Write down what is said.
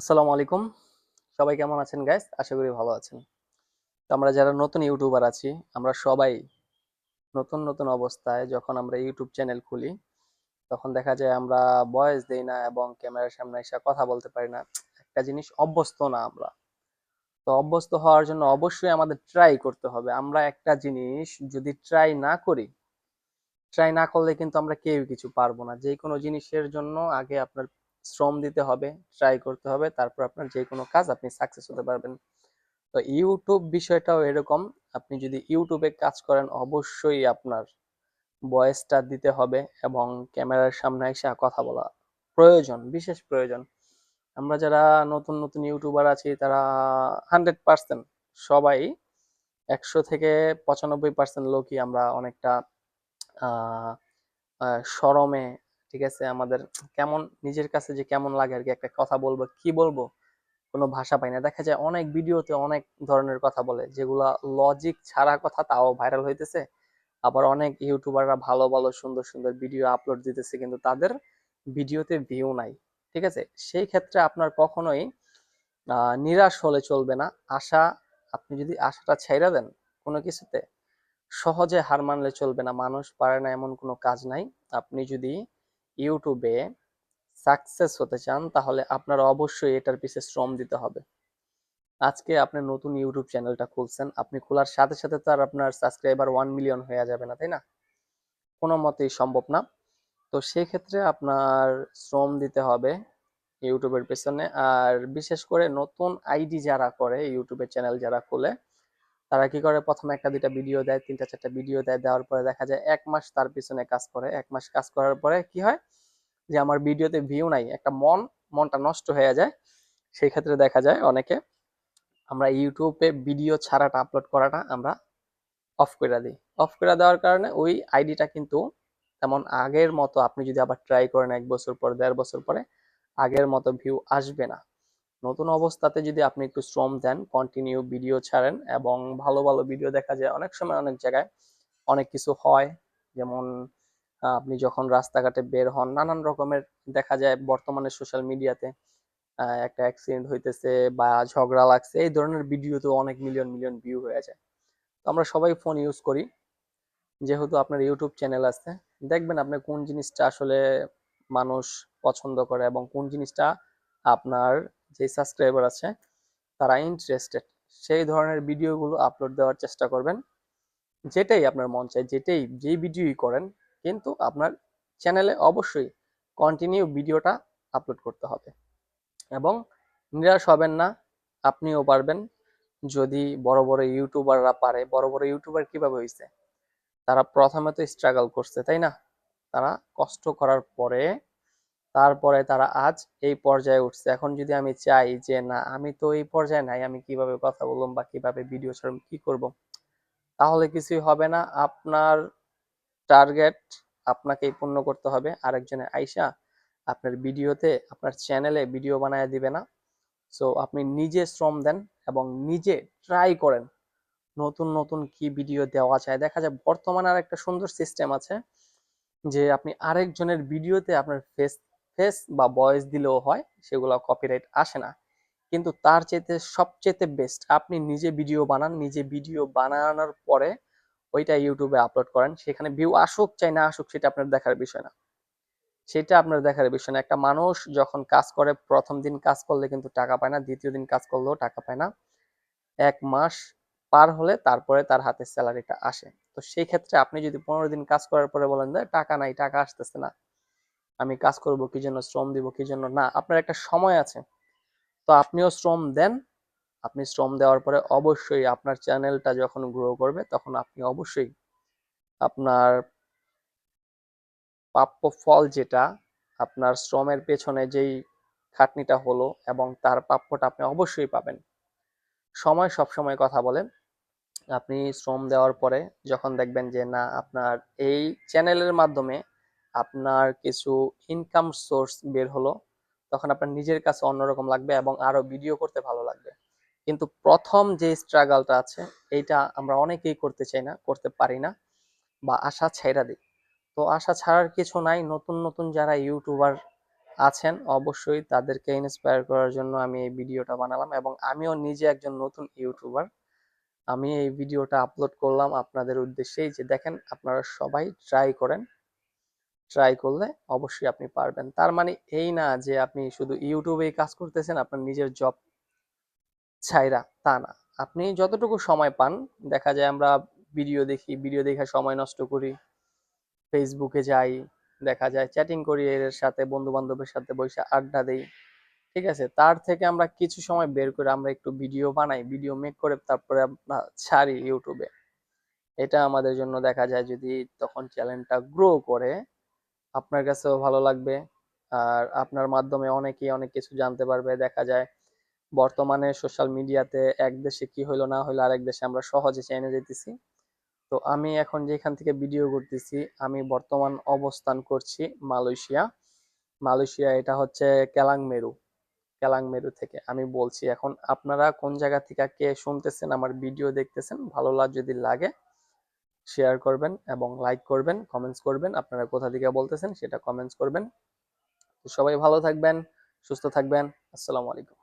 আসসালামু আলাইকুম। সবাই কেমন আছেন গাইস আশা করি ভালো আছেন। তো আমরা যারা নতুন ইউটিউবার আছি, আমরা সবাই নতুন নতুন অবস্থায় যখন আমরা ইউটিউব চ্যানেল খুলি, তখন দেখা যায় আমরা ভয়েস দেই না এবং ক্যামেরার সামনে এসে কথা বলতে পারি না। একটা জিনিস অভ্যস্ত না আমরা। তো অভ্যস্ত হওয়ার জন্য অবশ্যই আমাদের ট্রাই করতে হবে। আমরা একটা জিনিস যদি ট্রাই না করি ট্রাই না করলে কিন্তু আমরা কেউ কিছু পারব না। যে কোনো জিনিসের জন্য আগে আপনার শ্রম দিতে হবে ট্রাই করতে হবে, তারপর আপনার যে কোনো কাজ আপনি সাকসেস হতে পারবেন। তো ইউটিউব বিষয়টাও এরকম, আপনি যদি ইউটিউবে কাজ করেন, অবশ্যই আপনার ভয়েসটা দিতে হবে এবং ক্যামেরার সামনে এসে কথা বলা প্রয়োজন, বিশেষ প্রয়োজন। আমরা যারা নতুন নতুন ইউটিউবার আছি, তারা হান্ড্রেড পার্সেন্ট সবাই একশো থেকে পঁচানব্বই পার্সেন্ট লোকই আমরা অনেকটা শরমে ঠিক আছে? আমাদের কেমন, নিজের কাছে যে কেমন লাগে আর কি একটা কথা বলব, কি বলব? কোনো ভাষা পাই না। দেখা যায় অনেক ভিডিওতে অনেক ধরনের কথা বলে, যেগুলা লজিক ছাড়া কথা তাও ভাইরাল হইতেছে। আবার অনেক ইউটিউবাররা ভালো ভালো, সুন্দর সুন্দর ভিডিও আপলোড দিতেছে, কিন্তু তাদের ভিডিওতে ভিউ নাই। ঠিক আছে? সেই ক্ষেত্রে আপনার কখনোই নিরাশ হলে চলবে না। আশা, আপনি যদি আশাটা ছেড়ে দেন কোনো কিছুতে, সহজে হার মানলে চলবে না। মানুষ পারে না এমন কোনো কাজ নাই। আপনি যদি ইউটিউবে সাকসেস হতে চান, তাহলে আপনার অবশ্যই এটার পিছে শ্রম দিতে হবে। আজকে আপনি নতুন ইউটিউব চ্যানেলটা খুলছেন, আপনি খোলার সাথে সাথে তো আর আপনার সাবস্ক্রাইবার ওয়ান মিলিয়ন হয়ে যাবে না, তাই না? কোনো মতেই সম্ভব না। তো সেই ক্ষেত্রে আপনার শ্রম দিতে হবে ইউটিউবের পেছনে, আর বিশেষ করে নতুন আইডি যারা করে, ইউটিউবের চ্যানেল যারা খোলে তারা কি করে? প্রথমে একটা, দুইটা ভিডিও দেয়, তিনটা, চারটা ভিডিও দেয়, দেওয়ার পরে দেখা যায় এক মাস তার পিছনে কাজ করে। এক মাস কাজ করার পরে কি হয়? যে আমার ভিডিওতে ভিউ নাই, একটা মন, মনটা নষ্ট হয়ে যায়। সেই ক্ষেত্রে দেখা যায় অনেকে, আমরা ইউটিউবে ভিডিও ছাড়াটা আপলোড করাটা আমরা অফ করে দিই। অফ করে দেওয়ার কারণে ওই আইডিটা কিন্তু তেমন আগের মতো আপনি যদি আবার ট্রাই করেন এক বছর পর, দেড় বছর পরে, আগের মতো ভিউ আসবে না। নতুন অবস্থাতে যদি আপনি একটু শ্রম দেন কন্টিনিউ ভিডিও ছাড়েন এবং ভালো ভালো ভিডিও দেখা যায় অনেক সময় অনেক জায়গায় অনেক কিছু হয়। যেমন আপনি যখন রাস্তাঘাটে বের হন, নানান রকমের দেখা যায় বর্তমানে সোশ্যাল মিডিয়াতে একটা অ্যাক্সিডেন্ট হইতেছে বা ঝগড়া লাগছে, এই ধরনের ভিডিও তো অনেক মিলিয়ন মিলিয়ন ভিউ হয়ে যায়। তো আমরা সবাই ফোন ইউজ করি। যেহেতু আপনার ইউটিউব চ্যানেল আছে, দেখবেন আপনি কোন জিনিসটা আসলে মানুষ পছন্দ করে এবং কোন জিনিসটা আপনার যে সাবস্ক্রাইবার আছে, তারা ইন্টারেস্টেড সেই ধরনের ভিডিওগুলো আপলোড দেওয়ার চেষ্টা করবেন। যেটাই আপনার মন চায়, যেটাই যেই ভিডিওই করেন, কিন্তু আপনার চ্যানেলে অবশ্যই কন্টিনিউ ভিডিওটা আপলোড করতে হবে। এবং নিরাশ হবেন না, আপনিও পারবেন। যদি বড় বড় ইউটিউবাররা পারে, বড় বড় ইউটিউবার কীভাবে হয়েছে তারা প্রথমে তো স্ট্রাগল করছে, তাই না? তারা কষ্ট করার পরে তারপরে তারা আজ এই পর্যায়ে উঠছে। এখন যদি আমি চাই যে, না, আমি তো এই পর্যায়ে নাই, আমি কীভাবে কথা বললাম বা কীভাবে ভিডিও ছাড়ব কি করব? তাহলে কিছুই হবে না। আপনার টার্গেট আপনাকেই পূর্ণ করতে হবে। আরেকজনের আইসা আপনার ভিডিওতে আপনার চ্যানেলে ভিডিও বানায় দিবে না। সো আপনি নিজে শ্রম দেন এবং নিজে ট্রাই করেন। নতুন নতুন কি ভিডিও দেওয়া যায়? দেখা যায় বর্তমানে আর একটা সুন্দর সিস্টেম আছে যে, আপনি আরেকজনের ভিডিওতে আপনার ফেস ফেস বা ভয়েস দিলেও হয়, সেগুলো কপিরাইট আসে না। কিন্তু তার চাইতে সবচেয়ে বেস্ট আপনি নিজে ভিডিও বানান, নিজে ভিডিও বানানোর পরে ওইটা ইউটিউবে আপলোড করেন, সেখানে ভিউ আসুক চাই না আসুক, সেটা আপনার দেখার বিষয় না। সেটা আপনার দেখার বিষয় না। একটা মানুষ যখন কাজ করে, প্রথম দিন কাজ করলে কিন্তু টাকা পায় না, দ্বিতীয় দিন কাজ করলেও টাকা পায় না। এক মাস পার হলে তারপরে তার হাতে স্যালারিটা আসে। তো সেই ক্ষেত্রে আপনি যদি পনেরো দিন কাজ করার পরে বলেন যে, টাকা নাই, টাকা আসতেছে না। আমি কাজ করব, কি জন্য শ্রম দিব, কি জন্য না, আপনার একটা সময় আছে। তো আপনিও শ্রম দেন, আপনি শ্রম দেওয়ার পরে অবশ্যই আপনার চ্যানেলটা যখন গ্রো করবে, তখন আপনি অবশ্যই আপনার প্রাপ্য ফল যেটা, আপনার শ্রমের পেছনে যেই খাটনিটা হলো এবং তার প্রাপ্যটা আপনি অবশ্যই পাবেন। সময় সব সময় কথা বলেন, আপনি শ্রম দেওয়ার পরে যখন দেখবেন যে না, আপনার এই চ্যানেলের মাধ্যমে আপনার কিছু ইনকাম সোর্স বের হলো, তখন আপনার নিজের কাছে অন্যরকম লাগবে এবং আরও ভিডিও করতে ভালো লাগবে। কিন্তু প্রথম যে স্ট্রাগলটা আছে, এইটা আমরা অনেকেই করতে চাই না, করতে পারি না বা আশা ছাইড়া দিই। তো আশা ছাড়ার কিছু নাই, নতুন নতুন যারা ইউটিউবার আছেন, অবশ্যই তাদেরকে ইন্সপায়ার করার জন্য আমি এই ভিডিওটা বানালাম এবং আমিও নিজে একজন নতুন ইউটিউবার আমি এই ভিডিওটা আপলোড করলাম আপনাদের উদ্দেশ্যেই যে দেখেন, আপনারা সবাই ট্রাই করেন। ট্রাই করলে অবশ্যই আপনি পারবেন। তার মানে এই না যে আপনি শুধু ইউটিউবেই কাজ করতেছেন, আপনার নিজের জব ছাইরা তা না। আপনি যতটুকু সময় পান, দেখা যায় আমরা ভিডিও দেখি ভিডিও দেখে সময় নষ্ট করি ফেসবুকে যাই, দেখা যায় চ্যাটিং করি এর সাথে বন্ধু বান্ধবের সাথে বসে আড্ডা দেই, ঠিক আছে? তার থেকে আমরা কিছু সময় বের করে আমরা একটু ভিডিও বানাই ভিডিও মেক করে তারপরে আমরা ছাড়ি ইউটিউবে এটা আমাদের জন্য দেখা যায় যদি তখন চ্যানেলটা গ্রো করে আপনার কাছেও ভালো লাগবে। আর আপনার মাধ্যমে অনেকেই অনেক কিছু জানতে পারবে। দেখা যায়, বর্তমানে সোশ্যাল মিডিয়াতে এক দেশে কি হইল, না হইল, আরেক দেশে আমরা সহজে চেনে যেতেছি। তো আমি এখন যেখান থেকে ভিডিও করতেছি, আমি বর্তমান অবস্থান করছি মালয়েশিয়া। মালয়েশিয়া এটা হচ্ছে কেলাংমেরু কেলাংমেরু থেকে। আমি বলছি এখন, আপনারা কোন জায়গা থেকে কে শুনতেছেন, আমার ভিডিও দেখতেছেন, ভালো লাগ যদি লাগে শেয়ার করবেন এবং লাইক করবেন কমেন্টস করবেন। আপনারা কোথা থেকে বলতেছেন সেটা কমেন্টস করবেন। সবাই ভালো থাকবেন, সুস্থ থাকবেন। আসসালামু আলাইকুম।